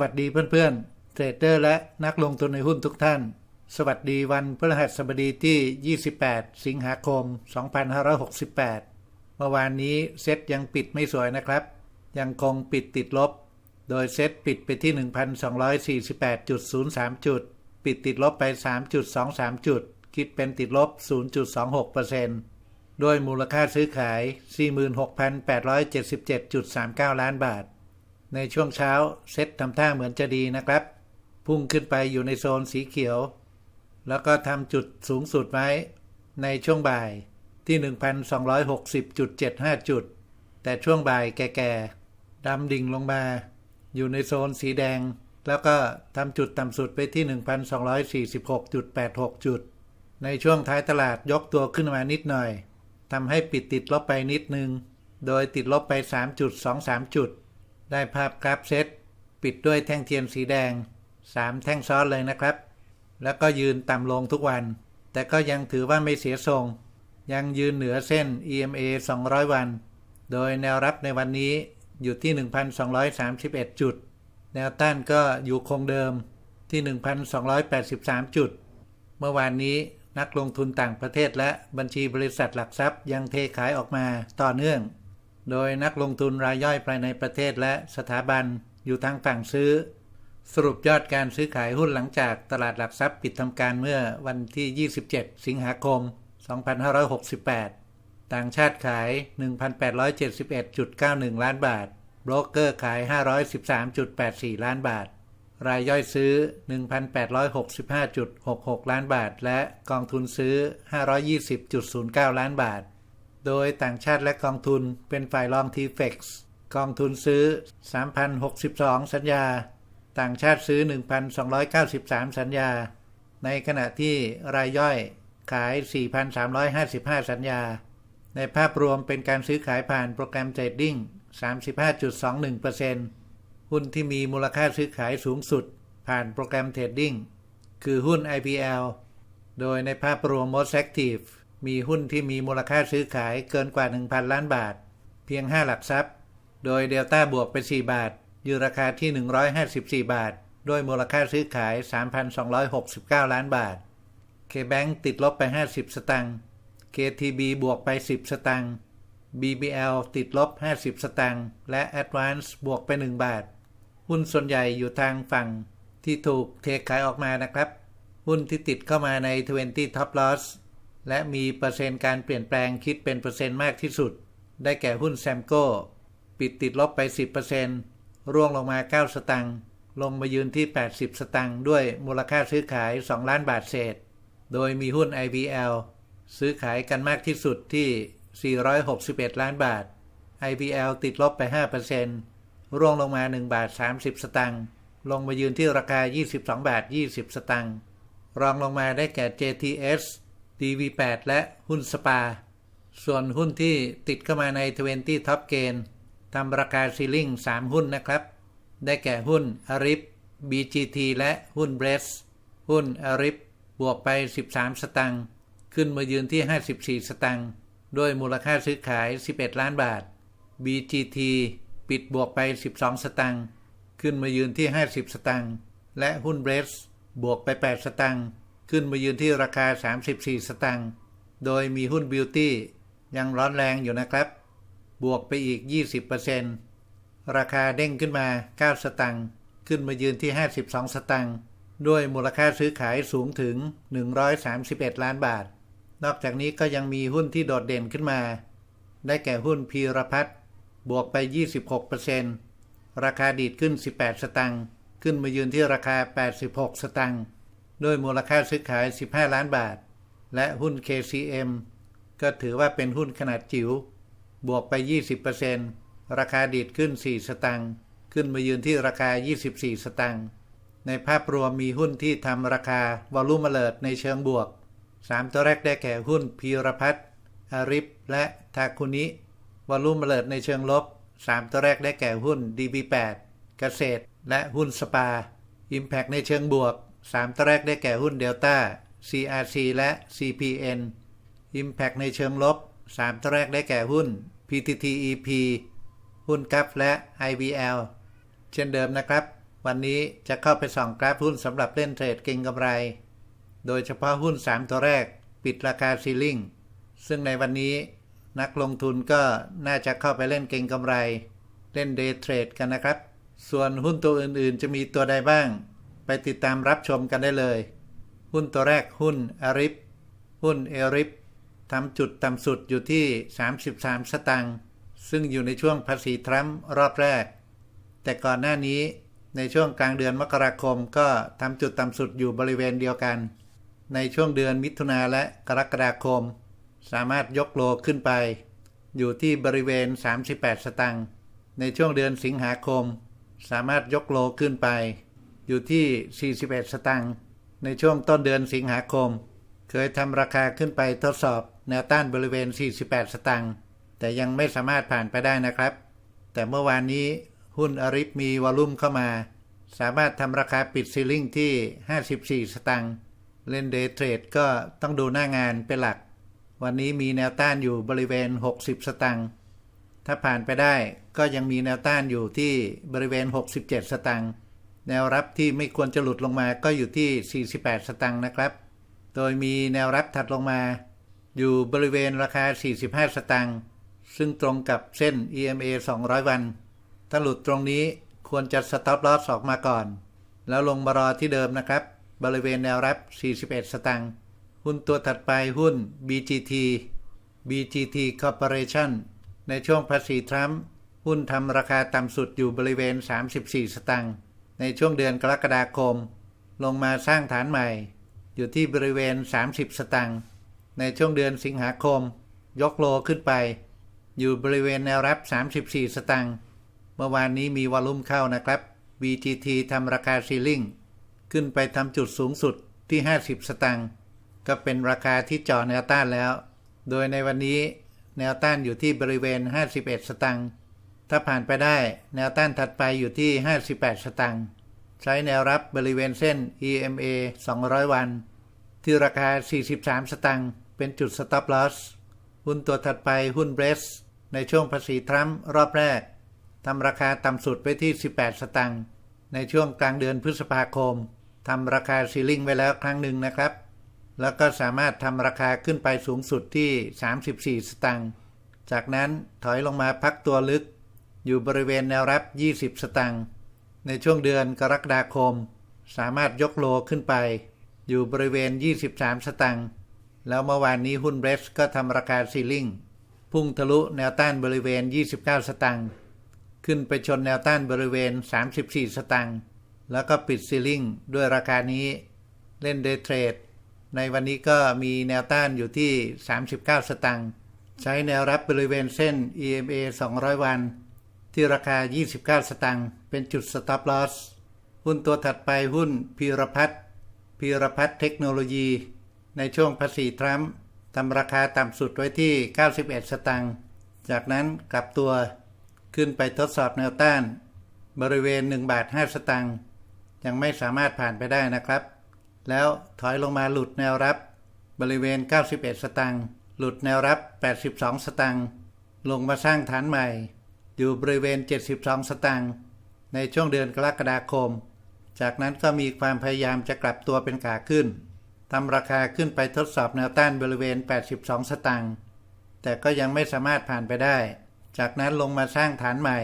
วัสดีเพื่อนๆ เทรดเดอร์และนักลงทุนในหุ้นทุกท่าน สวัสดีวันพฤหัสบดีที่ 28 สิงหาคม 2568 เมื่อวานนี้เซ็ตยังปิดไม่สวยนะครับ ยังคงปิดติดลบ โดยเซ็ตปิดไปที่ 1,248.03 จุด ปิดติดลบไป 3.23 จุด คิดเป็นติดลบ 0.26%ด้วยมูลค่าซื้อขาย 46,877.39 ล้านบาท ในช่วงเช้าเซ็ตทำท่าเหมือนจะดีนะครับ พุ่งขึ้นไปอยู่ในโซนสีเขียว แล้วก็ทำจุดสูงสุดไว้ในช่วงบ่ายที่ 1,260.75 จุด แต่ช่วงบ่ายแก่ๆดำดิ่งลงมา อยู่ในโซนสีแดง แล้วก็ทำจุดต่ำสุดไปที่ 1,246.86 จุด ในช่วงท้ายตลาดยกตัวขึ้นมานิดหน่อยทำให้ปิดติดลบไปนิดนึง โดยติดลบไป 3.23 จุด ได้ภาพกราฟเซตปิดด้วยแท่งเทียนสีแดง 3 แท่งซ้อนเลยนะครับ แล้วก็ยืนต่ำลงทุกวัน แต่ก็ยังถือว่าไม่เสียทรง ยังยืนเหนือเส้น EMA 200 วัน โดยแนวรับในวันนี้อยู่ที่ 1,231 จุด แนวต้านก็อยู่คงเดิมที่ 1,283 จุด เมื่อวานนี้นักลงทุนต่างประเทศและบัญชีบริษัทหลักทรัพย์ยังเทขายออกมาต่อเนื่อง โดยนักลงทุนรายย่อยภายในประเทศและสถาบันอยู่ทางฝั่งซื้อ สรุปยอดการซื้อขายหุ้นหลังจากตลาดหลักทรัพย์ปิดทำการเมื่อวันที่ 27 สิงหาคม 2568 ต่างชาติขาย 1,871.91 ล้านบาทโบรกเกอร์ขาย 513.84 ล้านบาท รายย่อยซื้อ 1,865.66 ล้านบาท และกองทุนซื้อ 520.09 ล้านบาท โดยต่างชาติและกองทุนเป็นฝ่ายรองทีเฟกซ์กองทุนซื้อ 3,062 สัญญา ต่างชาติซื้อ 1,293 สัญญา ในขณะที่รายย่อยขาย 4,355 สัญญา ในภาพรวมเป็นการซื้อขายผ่านโปรแกรมเทรดดิ้ง 35.21%หุ้นที่มีมูลค่าซื้อขายสูงสุด ผ่านโปรแกรมเทรดดิ้งคือหุ้น IPL โดยในภาพรวม Most Active มีหุ้นที่มีมูลค่าซื้อขายเกินกว่า 1,000 ล้านบาท เพียง 5 หลักทรัพย์ โดยเดลต้าบวกไป 4 บาท อยู่ราคาที่ 154 บาท ด้วยมูลค่าซื้อขาย 3,269 ล้านบาท KBank ติดลบไป 50 สตังค์ KTB บวกไป 10 สตังค์ BBL ติดลบ 50 สตังค์และ Advance บวกไป 1 บาท หุ้นส่วนใหญ่อยู่ทางฝั่งที่ถูกเทขายออกมานะครับ หุ้นที่ติดเข้ามาใน 20 Top Loss และมีเปอร์เซ็นต์การเปลี่ยนแปลงคิดเป็นเปอร์เซ็นต์มากที่สุด ได้แก่หุ้นแซมโก้ปิดติดลบไป 10%ร่วงลงมา 9 สตังค์ลงมายืนที่ 80 สตังค์ด้วยมูลค่าซื้อขาย 2 ล้านบาทเศษ โดยมีหุ้น IVL ซื้อขายกันมากที่สุดที่ 461 ล้านบาท IVL ติดลบไป 5%ร่วงลงมา 1 บาท 30 สตังค์ลงมายืนที่ราคา 22 บาท 20 สตังค์รองลงมาได้แก่ JTS DV8 และหุ้นสปา ส่วนหุ้นที่ติดเข้ามาใน 20 Top Gain ทำราคาซีลิ่ง3 หุ้นนะครับ ได้แก่หุ้นอาริฟ BGT และหุ้นเบรสหุ้นอาริฟบวกไป 13 สตังค์ขึ้นมายืนที่ 54 สตังค์ด้วยมูลค่าซื้อขาย 11 ล้านบาท BGT ปิดบวกไป 12 สตังค์ขึ้นมายืนที่ 50 สตังค์และหุ้นเบรสบวกไป 8 สตังค์ ขึ้นมายืนที่ราคา 34 สตังค์ โดยมีหุ้นบิวตี้ยังร้อนแรงอยู่นะครับ บวกไปอีก 20%ราคาเด้งขึ้นมา 9 สตังค์ ขึ้นมายืนที่ 52 สตังค์ ด้วยมูลค่าซื้อขายสูงถึง 131 ล้านบาท นอกจากนี้ก็ยังมีหุ้นที่โดดเด่นขึ้นมา ได้แก่หุ้นพีรพัฒน์บวกไป 26%ราคาดีดขึ้น 18 สตังค์ ขึ้นมายืนที่ราคา 86 สตังค์ ด้วยมูลค่าซื้อขาย 15 ล้านบาท และหุ้น KCM ก็ถือว่าเป็นหุ้นขนาดจิ๋ว บวกไป 20%ราคาดีดขึ้น 4 สตังค์ ขึ้นมายืนที่ราคา 24 สตังค์ ในภาพรวมมีหุ้นที่ทำราคาวอลุ่มเลิดในเชิงบวก 3 ตัวแรกได้แก่หุ้นพีรพัฒน์อาริฟและทาคุนิวอลุ่มเลิดในเชิงลบ 3 ตัวแรกได้แก่หุ้น DB8 เกษตร และหุ้นสปา Impact ในเชิงบวก 3ตัวแรกได้แก่หุ้นเดลต้า CRC และ CPN Impact ในเชิงลบ 3ตัวแรกได้แก่หุ้น PTTEP หุ้นกัฟและ IVL เช่นเดิมนะครับ วันนี้จะเข้าไปส่องกราฟหุ้นสำหรับเล่นเทรดเก็งกำไร โดยเฉพาะหุ้น 3 ตัวแรก ปิดราคาซีลิงซึ่งในวันนี้นักลงทุนก็น่าจะเข้าไปเล่นเก็งกำไร เล่นเดย์เทรดกันนะครับ ส่วนหุ้นตัวอื่นๆ จะมีตัวใดบ้าง ไปติดตามรับชมกันได้เลย หุ้นตัวแรกหุ้นอาริฟหุ้นเอริฟทำจุดต่ำสุดอยู่ที่ 33 สตางค์ซึ่งอยู่ในช่วงภาษีทรัมป์รอบแรก แต่ก่อนหน้านี้ในช่วงกลางเดือนมกราคมก็ทำจุดต่ำสุดอยู่บริเวณเดียวกัน ในช่วงเดือนมิถุนาและกรกฎาคม สามารถยกโลขึ้นไป อยู่ที่บริเวณ 38 สตางค์ในช่วงเดือนสิงหาคม สามารถยกโลขึ้นไป อยู่ที่ 41 สตางค์ในช่วงต้นเดือนสิงหาคม เคยทำราคาขึ้นไปทดสอบแนวต้านบริเวณ 48 สตางค์แต่ยังไม่สามารถผ่านไปได้นะครับ แต่เมื่อวานนี้หุ้นอริฟมีวอลุ่มเข้ามา สามารถทำราคาปิดซีลิงที่ 54 สตางค์เล่นเดย์เทรดก็ต้องดูหน้างานเป็นหลัก วันนี้มีแนวต้านอยู่บริเวณ 60 สตางค์ถ้าผ่านไปได้ก็ยังมีแนวต้านอยู่ที่บริเวณ 67 สตางค์ แนวรับที่ไม่ควรจะหลุดลงมาก็อยู่ที่ 48 สตางค์นะครับ โดยมีแนวรับถัดลงมา อยู่บริเวณราคา 45 สตางค์ ซึ่งตรงกับเส้น EMA 200 วัน ถ้าหลุดตรงนี้ควรจะสต็อปลอสออกมาก่อน แล้วลงมารอที่เดิมนะครับ บริเวณแนวรับ 41 สตางค์ หุ้นตัวถัดไปหุ้น BGT BGT Corporation ในช่วงภาษีทรัมป์หุ้นทำราคาต่ำสุดอยู่บริเวณ 34 สตางค์ ในช่วงเดือนกรกฎาคม ลงมาสร้างฐานใหม่ อยู่ที่บริเวณ 30 สตางค์ในช่วงเดือนสิงหาคม ยกโลขึ้นไป อยู่บริเวณแนวรับ 34 สตางค์เมื่อวานนี้มีวอลุ่มเข้านะครับ VGT ทำราคาซีลิงขึ้นไปทำจุดสูงสุดที่ 50 สตางค์ก็เป็นราคาที่จ่อแนวต้านแล้ว โดยในวันนี้แนวต้านอยู่ที่บริเวณ 51 สตางค์ ถ้าผ่านไปได้แนวต้านถัดไปอยู่ที่ 58 สตางค์ใช้แนวรับบริเวณเส้น EMA 200 วัน ที่ราคา 43 สตางค์เป็นจุด stop loss หุ้นตัวถัดไปหุ้นเบรสในช่วงภาษีทรัมป์รอบแรกทำราคาต่ำสุดไปที่ 18 สตังค์ในช่วงกลางเดือนพฤษภาคมทำราคาซีลิงไว้แล้วครั้งหนึ่งนะครับ แล้วก็สามารถทำราคาขึ้นไปสูงสุดที่ 34 สตังค์จากนั้นถอยลงมาพักตัวลึก อยู่บริเวณแนวรับ 20 สตังค์ในช่วงเดือนกรกฎาคม สามารถยกโลขึ้นไป อยู่บริเวณ 23 สตังค์แล้วเมื่อวานนี้หุ้นเบรสก็ทำราคาซีลิงพุ่งทะลุแนวต้านบริเวณ 29 สตังค์ขึ้นไปชนแนวต้านบริเวณ 34 สตังค์แล้วก็ปิดซีลิงด้วยราคานี้เล่นเดย์เทรดในวันนี้ก็มีแนวต้านอยู่ที่ 39 สตังค์ใช้แนวรับบริเวณเส้น EMA 200 วัน ที่ราคา 29 สตังค์เป็นจุด stop loss หุ้นตัวถัดไปหุ้นพีรพัฒน์พีรพัฒน์เทคโนโลยี ในช่วงภาษีทรัมป์ทำราคาต่ำสุดไว้ที่ 91 สตังค์จากนั้นกลับตัวขึ้นไปทดสอบแนวต้าน บริเวณ 1 บาท 5 สตังค์ยังไม่สามารถผ่านไปได้นะครับ แล้วถอยลงมาหลุดแนวรับบริเวณ 91 สตังค์หลุดแนวรับ 82 สตังค์ลงมาสร้างฐานใหม่ อยู่บริเวณ 72 สตังค์ในช่วงเดือนกรกฎาคม จากนั้นก็มีความพยายามจะกลับตัวเป็นขาขึ้นทำราคาขึ้นไปทดสอบแนวต้านบริเวณ 82 สตางค์แต่ก็ยังไม่สามารถผ่านไปได้ จากนั้นลงมาสร้างฐานใหม่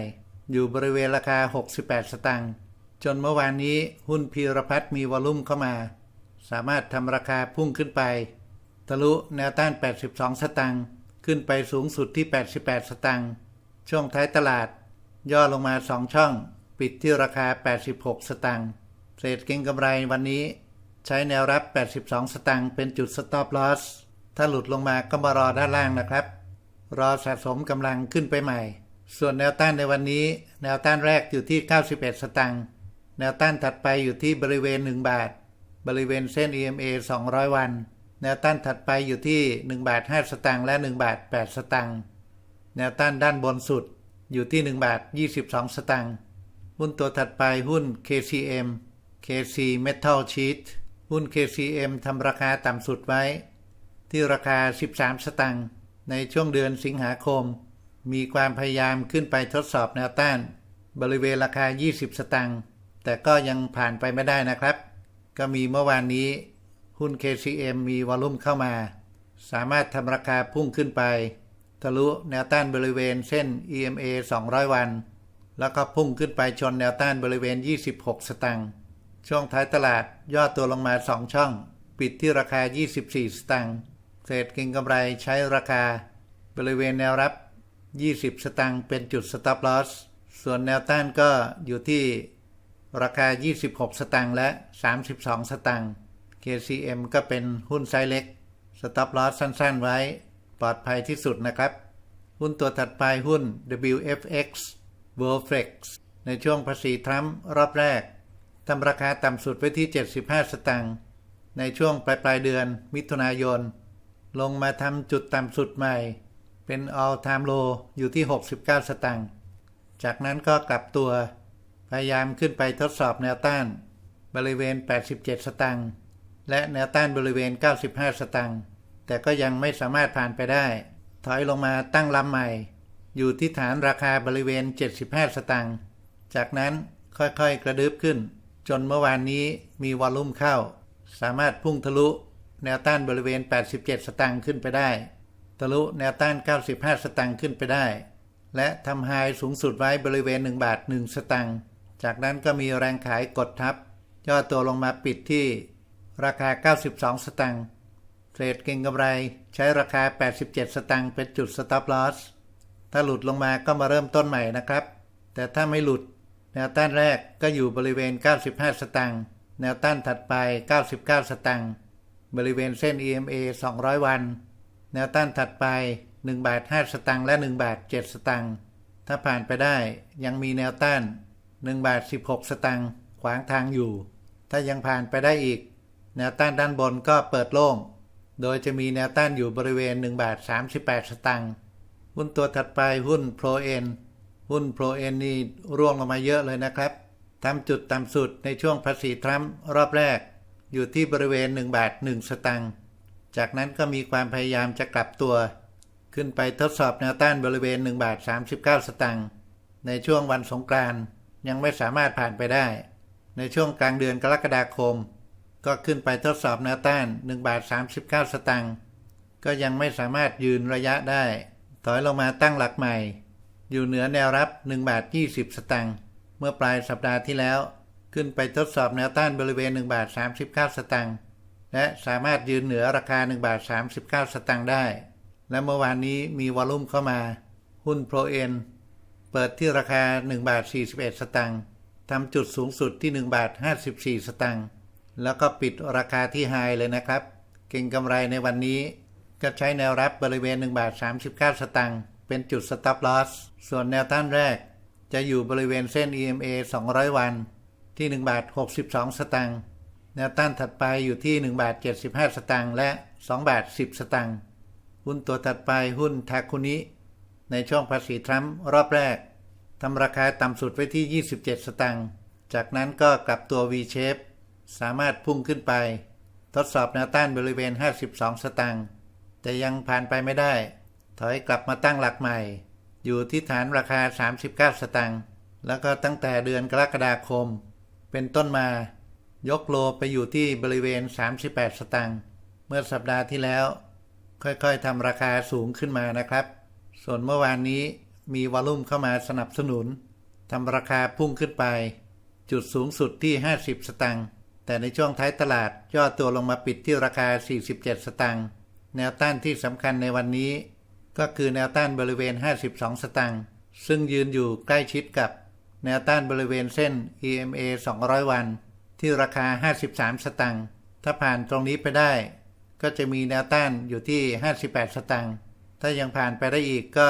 อยู่บริเวณราคา 68 สตางค์จนเมื่อวานนี้หุ้นพีรพัฒน์มีวอลุ่มเข้ามา สามารถทำราคาพุ่งขึ้นไป ทะลุแนวต้าน 82 สตางค์ขึ้นไปสูงสุดที่ 88 สตางค์ ช่วงท้ายตลาด ย่อลงมา 2 ช่อง ปิดที่ราคา 86 สตางค์เทรดเก็งกำไรวันนี้ ใช้แนวรับ 82 สตางค์เป็นจุด stop loss ถ้าหลุดลงมาก็มารอด้านล่างนะครับ รอสะสมกำลังขึ้นไปใหม่ ส่วนแนวต้านในวันนี้ แนวต้านแรกอยู่ที่ 91 สตางค์แนวต้านถัดไปอยู่ที่บริเวณ 1 บาท บริเวณเส้น EMA 200 วัน แนวต้านถัดไปอยู่ที่ 1 บาท 5 สตางค์และ 1 บาท 8 สตางค์ แนวต้านด้านบนสุดอยู่ที่ 1 บาท 22 สตางค์ หุ้นตัวถัดไปหุ้น KCM KC Metal Sheet หุ้น KCM ทำราคาต่ำสุดไว้ ที่ราคา 13 สตังค์ ในช่วงเดือนสิงหาคม มีความพยายามขึ้นไปทดสอบแนวต้าน บริเวณราคา 20 สตังค์ แต่ก็ยังผ่านไปไม่ได้นะครับ ก็มีเมื่อวานนี้ หุ้น KCM มีวอลุ่มเข้ามา สามารถทำราคาพุ่งขึ้นไป ทะลุแนวต้านบริเวณเส้น EMA 200 วัน แล้วก็พุ่งขึ้นไปชนแนวต้านบริเวณ 26 สตางค์ ช่วงท้ายตลาดย่อตัวลงมา 2 ช่อง ปิดที่ราคา 24 สตางค์เทรดเก็งกำไรใช้ราคา บริเวณแนวรับ 20 สตางค์เป็นจุด stop loss ส่วนแนวต้านก็อยู่ที่ราคา 26 สตางค์และ 32 สตางค์ KCM ก็เป็นหุ้นไซส์เล็ก stop loss สั้นๆ ไว้ ปลอดภัยที่สุดนะครับ หุ้นตัวถัดไปหุ้น WFX Worldflex ในช่วงภาษีทรัมป์รอบแรกทำราคาต่ำสุดไว้ที่ 75 สตางค์ในช่วงปลายปลายเดือนมิถุนายน ลงมาทำจุดต่ำสุดใหม่ เป็น all time low อยู่ที่ 69 สตางค์จากนั้นก็กลับตัว พยายามขึ้นไปทดสอบแนวต้าน บริเวณ 87 สตางค์และแนวต้านบริเวณ 95 สตางค์ แต่ก็ยังไม่สามารถผ่านไปได้ ถอยลงมาตั้งลำใหม่ อยู่ที่ฐานราคาบริเวณ 75 สตางค์จากนั้นค่อยๆกระดึบขึ้น จนเมื่อวานนี้มีวอลลุ่มเข้า สามารถพุ่งทะลุ แนวต้านบริเวณ 87 สตางค์ขึ้นไปได้ ทะลุแนวต้าน 95 สตางค์ขึ้นไปได้ และทำไฮสูงสุดไว้บริเวณ 1 บาท 1 สตางค์จากนั้นก็มีแรงขายกดทับ ย่อตัวลงมาปิดที่ ราคา 92 สตางค์ รดเก็งกำไร ใช้ราคา 87 สตางค์เป็นจุด stop loss ถ้าหลุดลงมาก็มาเริ่มต้นใหม่นะครับ แต่ถ้าไม่หลุด แนวต้านแรกก็อยู่บริเวณ 95 สตางค์แนวต้านถัดไป 99 สตางค์บริเวณเส้น EMA 200 วัน แนวต้านถัดไป1บาท5สตางค์และ1บาท7สตางค์ถ้าผ่านไปได้ยังมีแนวต้าน1บาท16 สตางค์ขวางทางอยู่ ถ้ายังผ่านไปได้อีก แนวต้านด้านบนก็เปิดโล่ง โดยจะมีแนวต้านอยู่บริเวณ 1 บาท 38 สตางค์ หุ้นตัวถัดไปหุ้น Pro N หุ้น Pro N นี่ร่วงลงมาเยอะเลยนะครับทำจุดต่ำสุดในช่วงภาษีทรัมป์รอบแรก อยู่ที่บริเวณ 1 บาท 1 สตางค์ จากนั้นก็มีความพยายามจะกลับตัว ขึ้นไปทดสอบแนวต้านบริเวณ 1 บาท 39 สตางค์ ในช่วงวันสงกรานต์ยังไม่สามารถผ่านไปได้ ในช่วงกลางเดือนกรกฎาคม ก็ขึ้นไปทดสอบแนวต้าน1บาท39 สตางค์ก็ยังไม่สามารถยืนระยะได้ ถอยลงมาตั้งหลักใหม่ อยู่เหนือแนวรับ1บาท20 สตางค์เมื่อปลายสัปดาห์ที่แล้ว ขึ้นไปทดสอบแนวต้านบริเวณ1บาท39 สตางค์และสามารถยืนเหนือราคา1บาท39 สตางค์ได้ และเมื่อวานนี้มีวอลลุ่มเข้ามา หุ้นโปรเอ็นเปิดที่ราคา1บาท41 สตางค์ทำจุดสูงสุดที่1บาท54 สตางค์ แล้วก็ปิดราคาที่ไฮเลยนะครับ เก่งกำไรในวันนี้ก็ใช้แนวรับบริเวณ1บาท39 สตางค์เป็นจุด stop loss ส่วนแนวต้านแรก จะอยู่บริเวณเส้น EMA 200 วัน ที่ 1 บาท 62 สตางค์แนวต้านถัดไปอยู่ที่ 1 บาท 75 สตางค์และ 2 บาท 10 สตางค์หุ้นตัวถัดไปหุ้นทาคุนิ ในช่วงภาษีทรัมป์รอบแรกทำราคาต่ำสุดไว้ที่ 27 สตางค์จากนั้นก็กลับตัว V shape สามารถพุ่งขึ้นไป ทดสอบแนวต้านบริเวณ 52 สตางค์แต่ยังผ่านไปไม่ได้ ถอยกลับมาตั้งหลักใหม่ อยู่ที่ฐานราคา 39 สตางค์แล้วก็ตั้งแต่เดือนกรกฎาคม เป็นต้นมายกโลไปอยู่ที่บริเวณ 38 สตางค์เมื่อสัปดาห์ที่แล้ว ค่อยๆทำราคาสูงขึ้นมานะครับ ส่วนเมื่อวานนี้มีวอลุ่มเข้ามาสนับสนุนทำราคาพุ่งขึ้นไป จุดสูงสุดที่ 50 สตางค์ แต่ในช่วงท้ายตลาดย่อตัวลงมาปิดที่ราคา 47 สตางค์ แนวต้านที่สำคัญในวันนี้ ก็คือแนวต้านบริเวณ 52 สตางค์ ซึ่งยืนอยู่ใกล้ชิดกับแนวต้านบริเวณเส้น EMA 200 วัน ที่ราคา 53 สตางค์ ถ้าผ่านตรงนี้ไปได้ ก็จะมีแนวต้านอยู่ที่ 58 สตางค์ ถ้ายังผ่านไปได้อีกก็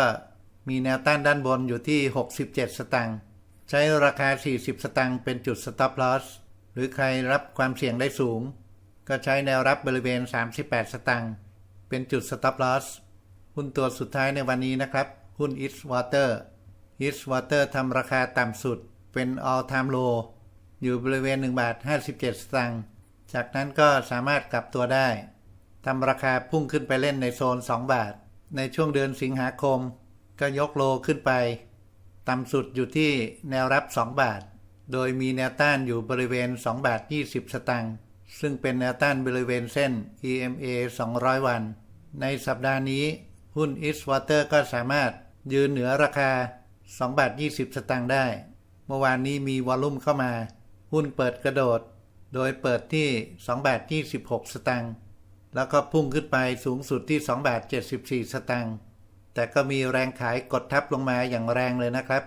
มีแนวต้านด้านบนอยู่ที่ 67 สตางค์ ใช้ราคา 40 สตางค์เป็นจุด stop loss หรือใครรับความเสี่ยงได้สูง ก็ใช้แนวรับบริเวณ 38 สตางค์เป็นจุด stop loss หุ้นตัวสุดท้ายในวันนี้นะครับ หุ้น East Water East Water ทำราคาต่ำสุดเป็น all time low อยู่บริเวณ1บาท57 สตางค์จากนั้นก็สามารถกลับตัวได้ทำราคาพุ่งขึ้นไปเล่นในโซน 2 บาท ในช่วงเดือนสิงหาคม ก็ยกโลขึ้นไป ต่ำสุดอยู่ที่แนวรับ 2 บาท โดยมีแนวต้านอยู่บริเวณ 2 บาท 20 สตางค์ ซึ่งเป็นแนวต้านบริเวณเส้น EMA 200 วัน ในสัปดาห์นี้ หุ้น Eastwater ก็สามารถยืนเหนือราคา 2 บาท 20 สตางค์ได้ เมื่อวานนี้มีวอลลุ่มเข้ามา หุ้นเปิดกระโดด โดยเปิดที่ 2 บาท 26 สตางค์ แล้วก็พุ่งขึ้นไปสูงสุดที่ 2 บาท 74 สตางค์ แต่ก็มีแรงขายกดทับลงมาอย่างแรงเลยนะครับ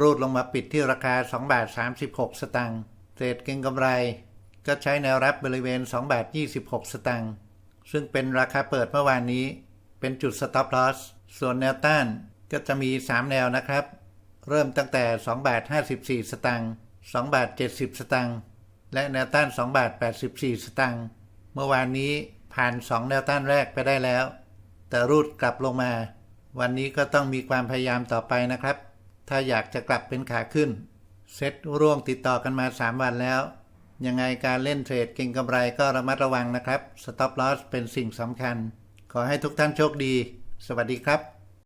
รูดลงมาปิดที่ราคา 2 บาท 36 สตางค์เทรดเก็งกำไร ก็ใช้แนวรับบริเวณ 2 บาท 26 สตางค์ซึ่งเป็นราคาเปิดเมื่อวานนี้ เป็นจุด stop loss ส่วนแนวต้านก็จะมี 3 แนวนะครับ เริ่มตั้งแต่ 2 บาท 54 สตางค์2บาท 70 สตางค์และแนวต้าน 2 บาท 84 สตางค์เมื่อวานนี้ผ่าน 2 แนวต้านแรกไปได้แล้ว แต่รูดกลับลงมา วันนี้ก็ต้องมีความพยายามต่อไปนะครับ ถ้าอยากจะกลับเป็นขาขึ้น เซ็ตร่วงติดต่อกันมา 3 วันแล้ว ยังไงการเล่นเทรดเก่งกำไรก็ระมัดระวังนะครับ stop loss เป็นสิ่งสำคัญ ขอให้ทุกท่านโชคดี สวัสดีครับ